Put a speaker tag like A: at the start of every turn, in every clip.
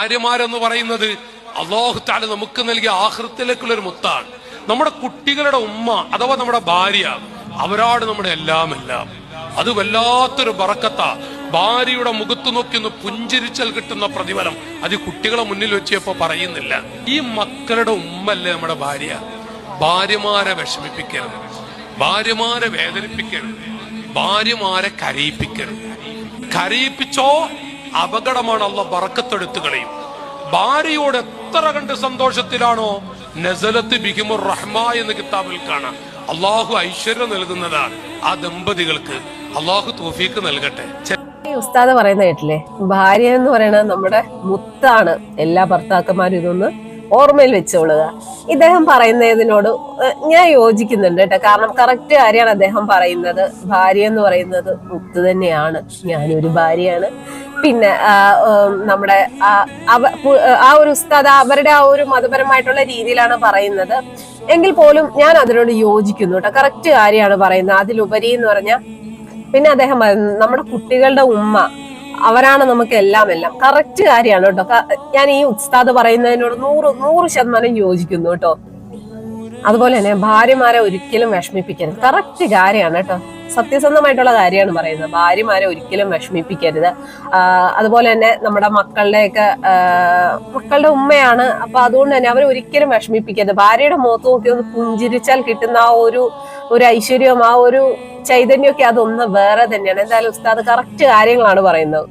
A: ഭാര്യമാരെന്ന് പറയുന്നത് അള്ളാഹുത്താൽ നമുക്ക് നൽകിയ ആഹൃത്തിലേക്കുള്ള ഒരു മുത്താണ്. നമ്മുടെ കുട്ടികളുടെ ഉമ്മ അഥവാ നമ്മുടെ ഭാര്യ അവരാണ് നമ്മുടെ എല്ലാം എല്ലാം അത് വല്ലാത്തൊരു ബറക്കത്ത. ഭാര്യയുടെ മുഖത്ത് നോക്കി ഒന്ന് പുഞ്ചിരിച്ചാൽ കിട്ടുന്ന പ്രതിഫലം അത് കുട്ടികളെ മുന്നിൽ വെച്ചപ്പോ പറയുന്നില്ല. ഈ മക്കളുടെ ഉമ്മല്ലേ നമ്മുടെ ഭാര്യ? ഭാര്യമാരെ വിഷമിപ്പിക്കരുത്. ഭാര്യമാരെ വേദനിപ്പിക്കരുത്. ഭാര്യമാരെ കരയിപ്പിക്കരുത്. കരയിപ്പിച്ചോ അപകടമാണ് അല്ല ബറക്കത്തെടുത്ത് കളയും. ഭാര്യയോട് എത്ര കണ്ട് സന്തോഷത്തിലാണോ നസലത്ത് ബിഹിമുർ റഹ്മ എന്ന് കിതാബിൽ കാണാം. അള്ളാഹു ഐശ്വര്യം നൽകുന്നതാണ് ആ ദമ്പതികൾക്ക്. അള്ളാഹു തോഫീക്ക് നൽകട്ടെ.
B: ഉസ്താദ് പറയുന്ന കേട്ടില്ലേ? ഭാര്യ എന്ന് പറയുന്നത് നമ്മുടെ മുത്താണ്. എല്ലാ ഭർത്താക്കന്മാരും ഇതൊന്ന് ഓർമ്മയിൽ വെച്ചോളുക ഇദ്ദേഹം പറയുന്നതിനോട് ഞാൻ യോജിക്കുന്നുണ്ട് കേട്ടോ. കാരണം കറക്റ്റ് കാര്യമാണ് അദ്ദേഹം പറയുന്നത്. ഭാര്യ എന്ന് പറയുന്നത് മുത്ത് തന്നെയാണ്. ഞാനൊരു ഭാര്യയാണ്. പിന്നെ നമ്മുടെ ആ ഒരു ഉസ്താദ് അവരുടെ ആ ഒരു മതപരമായിട്ടുള്ള രീതിയിലാണ് പറയുന്നത്. എങ്കിൽ പോലും ഞാൻ അതിനോട് യോജിക്കുന്നു കേട്ടോ. കറക്റ്റ് കാര്യമാണ് പറയുന്നത്. അതിലുപരി എന്ന് പറഞ്ഞാൽ പിന്നെ അദ്ദേഹം നമ്മുടെ കുട്ടികളുടെ ഉമ്മ അവരാണ് നമുക്ക് എല്ലാം എല്ലാം. കറക്റ്റ് കാര്യമാണ് കേട്ടോ. ഞാൻ ഈ ഉസ്താദ് പറയുന്നതിനോട് നൂറ് നൂറ് ശതമാനം യോജിക്കുന്നു കേട്ടോ. അതുപോലെ തന്നെ ഭാര്യമാരെ ഒരിക്കലും വിഷമിപ്പിക്കരുത്. കറക്റ്റ് കാര്യമാണ് കേട്ടോ. സത്യസന്ധമായിട്ടുള്ള കാര്യമാണ് പറയുന്നത്. ഭാര്യമാരെ ഒരിക്കലും വിഷമിപ്പിക്കരുത്. അതുപോലെ തന്നെ നമ്മുടെ മക്കളുടെയൊക്കെ മക്കളുടെ ഉമ്മയാണ്. അപ്പൊ അതുകൊണ്ട് തന്നെ അവരെ ഒരിക്കലും വിഷമിപ്പിക്കരുത്. ഭാര്യയുടെ മുഖത്ത് നോക്കി ഒന്ന് പുഞ്ചിരിച്ചാൽ കിട്ടുന്ന ആ ഒരു ഒരു ഐശ്വര്യവും ആ ഒരു ചൈതന്യമൊക്കെ അതൊന്ന് വേറെ തന്നെയാണ്. എന്തായാലും ഉസ്താദ് കറക്റ്റ് കാര്യങ്ങളാണ് പറയുന്നത്.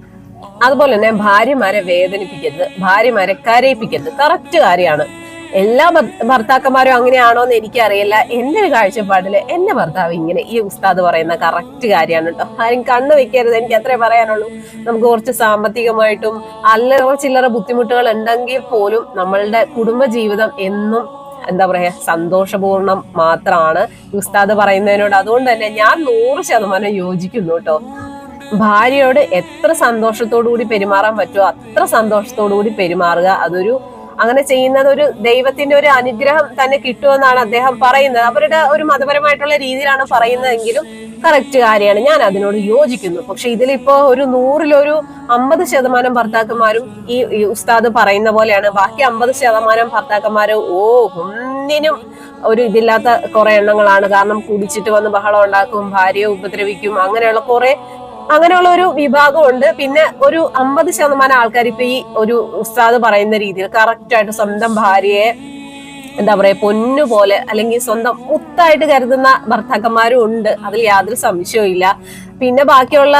B: അതുപോലെ തന്നെ ഭാര്യമാരെ വേദനിപ്പിക്കരുത് ഭാര്യമാരെ കരയിപ്പിക്കരുത്. കറക്റ്റ് കാര്യമാണ്. എല്ലാ ഭർ- ഭർത്താക്കന്മാരും അങ്ങനെയാണോ എന്ന് എനിക്കറിയില്ല. എന്റെ ഒരു കാഴ്ചപ്പാടിൽ എന്റെ ഭർത്താവ് ഇങ്ങനെ ഈ ഉസ്താദ് പറയുന്ന കറക്റ്റ് കാര്യമാണ് കേട്ടോ ആരും കണ്ണു വെക്കരുത് എനിക്ക് അത്രേ പറയാനുള്ളൂ. നമുക്ക് കുറച്ച് സാമ്പത്തികമായിട്ടും അല്ലറ ചില്ലറ ബുദ്ധിമുട്ടുകൾ ഉണ്ടെങ്കിൽ പോലും നമ്മളുടെ കുടുംബ ജീവിതം എന്നും എന്താ പറയാ സന്തോഷപൂർണം മാത്രമാണ് ഉസ്താദ് പറയുന്നതിനോട്. അതുകൊണ്ട് തന്നെ ഞാൻ നൂറ് ശതമാനം യോജിക്കുന്നു കേട്ടോ. ഭാര്യയോട് എത്ര സന്തോഷത്തോടു കൂടി പെരുമാറാൻ പറ്റുമോ അത്ര സന്തോഷത്തോടു കൂടി പെരുമാറുക. അതൊരു അങ്ങനെ ചെയ്യുന്നത് ഒരു ദൈവത്തിന്റെ ഒരു അനുഗ്രഹം തന്നെ കിട്ടുമെന്നാണ് അദ്ദേഹം പറയുന്നത്. അവരുടെ ഒരു മതപരമായിട്ടുള്ള രീതിയിലാണ് പറയുന്നതെങ്കിലും കറക്റ്റ് കാര്യമാണ്. ഞാൻ അതിനോട് യോജിക്കുന്നു. പക്ഷെ ഇതിലിപ്പോ ഒരു നൂറിലൊരു അമ്പത് ശതമാനം ഭർത്താക്കന്മാരും ഈ ഉസ്താദ് പറയുന്ന പോലെയാണ്. ബാക്കി അമ്പത് ശതമാനം ഭർത്താക്കന്മാര് ഓ ഒന്നിനും ഒരു ഇതില്ലാത്ത കുറെ എണ്ണങ്ങളാണ്. കാരണം കുടിച്ചിട്ട് വന്ന് ബഹളം ഉണ്ടാക്കും ഭാര്യയെ ഉപദ്രവിക്കും അങ്ങനെയുള്ള കുറെ അങ്ങനെയുള്ള ഒരു വിഭാഗമുണ്ട്. പിന്നെ ഒരു അമ്പത് ശതമാനം ആൾക്കാർ ഇപ്പൊ ഈ ഒരു ഉസ്താദ് പറയുന്ന രീതിയിൽ കറക്റ്റ് ആയിട്ട് സ്വന്തം ഭാര്യയെ എന്താ പറയാ പൊന്നു പോലെ അല്ലെങ്കിൽ സ്വന്തം മുത്തായിട്ട് കരുതുന്ന ഭർത്താക്കന്മാരും ഉണ്ട്. അതിൽ യാതൊരു സംശയവും ഇല്ല. പിന്നെ ബാക്കിയുള്ള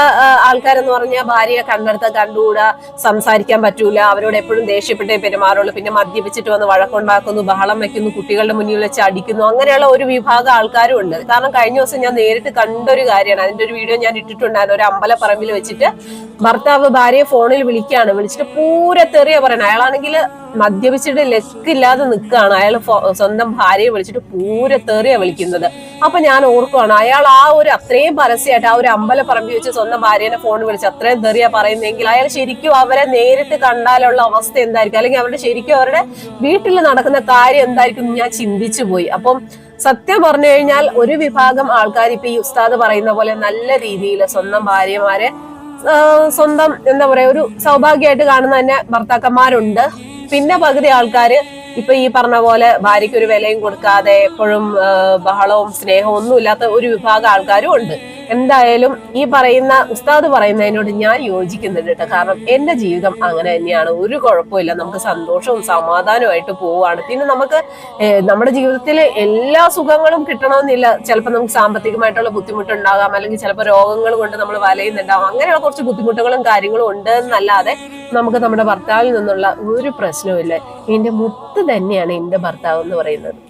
B: ആൾക്കാരെന്ന് പറഞ്ഞാൽ ഭാര്യയെ കണ്ടെടുത്ത കണ്ടുകൂടാ സംസാരിക്കാൻ പറ്റൂല അവരോട് എപ്പോഴും ദേഷ്യപ്പെട്ടേ പെരുമാറുള്ളൂ. പിന്നെ മദ്യപിച്ചിട്ട് വന്ന് വഴക്കുണ്ടാക്കുന്നു ബഹളം വെക്കുന്നു കുട്ടികളുടെ മുന്നിൽ വെച്ച് അടിക്കുന്നു അങ്ങനെയുള്ള ഒരു വിഭാഗം ആൾക്കാരും ഉണ്ട്. കാരണം കഴിഞ്ഞ ദിവസം ഞാൻ നേരിട്ട് കണ്ടൊരു കാര്യമാണ്. അതിന്റെ ഒരു വീഡിയോ ഞാൻ ഇട്ടിട്ടുണ്ടായിരുന്നു. ഒരു അമ്പലപ്പറമ്പിൽ വെച്ചിട്ട് ഭർത്താവ് ഭാര്യയെ ഫോണിൽ വിളിക്കുകയാണ്. വിളിച്ചിട്ട് പൂരത്തെറിയ പറയണം അയാളാണെങ്കിൽ മദ്യപിച്ചിട്ട് ഇല്ലാതെ നിൽക്കുകയാണ് അയാൾ സ്വന്തം ഭാര്യയെ വിളിച്ചിട്ട് പൂരത്തെറിയ വിളിക്കുന്നത്. അപ്പൊ ഞാൻ ഓർക്കുവാണ് അയാൾ ആ ഒരു അത്രയും പരസ്യമായിട്ട് ആ ഒരു അമ്പല പറമ്പി വെച്ച് സ്വന്തം ഭാര്യനെ ഫോൺ വിളിച്ച് അത്രയും തെറിയ പറയുന്നെങ്കിൽ അയാൾ ശരിക്കും അവരെ നേരിട്ട് കണ്ടാലുള്ള അവസ്ഥ എന്തായിരിക്കും? അല്ലെങ്കിൽ അവരുടെ ശരിക്കും അവരുടെ വീട്ടിൽ നടക്കുന്ന കാര്യം എന്തായിരിക്കും ഞാൻ ചിന്തിച്ചു പോയി. അപ്പം സത്യം പറഞ്ഞു കഴിഞ്ഞാൽ ഒരു വിഭാഗം ആൾക്കാർ ഇപ്പൊ ഈ ഉസ്താദ് പറയുന്ന പോലെ നല്ല രീതിയിൽ സ്വന്തം ഭാര്യമാരെ സ്വന്തം എന്താ പറയാ ഒരു സൗഭാഗ്യമായിട്ട് കാണുന്ന തന്നെ ഭർത്താക്കന്മാരുണ്ട്. പിന്നെ പകുതി ആൾക്കാര് ഇപ്പൊ ഈ പറഞ്ഞ പോലെ ഭാര്യയ്ക്ക് ഒരു വിലയും കൊടുക്കാതെ എപ്പോഴും ബഹളവും സ്നേഹവും ഒന്നും ഇല്ലാത്ത ഒരു വിഭാഗം ആൾക്കാരും ഉണ്ട്. എന്തായാലും ഈ പറയുന്ന ഉസ്താദ് പറയുന്നതിനോട് ഞാൻ യോജിക്കുന്നുണ്ട് കേട്ടോ. കാരണം എന്റെ ജീവിതം അങ്ങനെ തന്നെയാണ്. ഒരു കുഴപ്പമില്ല. നമുക്ക് സന്തോഷവും സമാധാനമായിട്ട് പോവാണ് പിന്നെ നമുക്ക് നമ്മുടെ ജീവിതത്തിൽ എല്ലാ സുഖങ്ങളും കിട്ടണമെന്നില്ല. ചിലപ്പോൾ നമുക്ക് സാമ്പത്തികമായിട്ടുള്ള ബുദ്ധിമുട്ടുണ്ടാകാം. അല്ലെങ്കിൽ ചിലപ്പോൾ രോഗങ്ങൾ കൊണ്ട് നമ്മൾ വലയുന്നുണ്ടാവും. അങ്ങനെയുള്ള കുറച്ച് ബുദ്ധിമുട്ടുകളും കാര്യങ്ങളും ഉണ്ട് എന്നല്ലാതെ നമുക്ക് നമ്മുടെ ഭർത്താവിൽ നിന്നുള്ള ഒരു പ്രശ്നവുമില്ല. എന്റെ മുത്ത് തന്നെയാണ് എന്റെ ഭർത്താവ് എന്ന് പറയുന്നത്.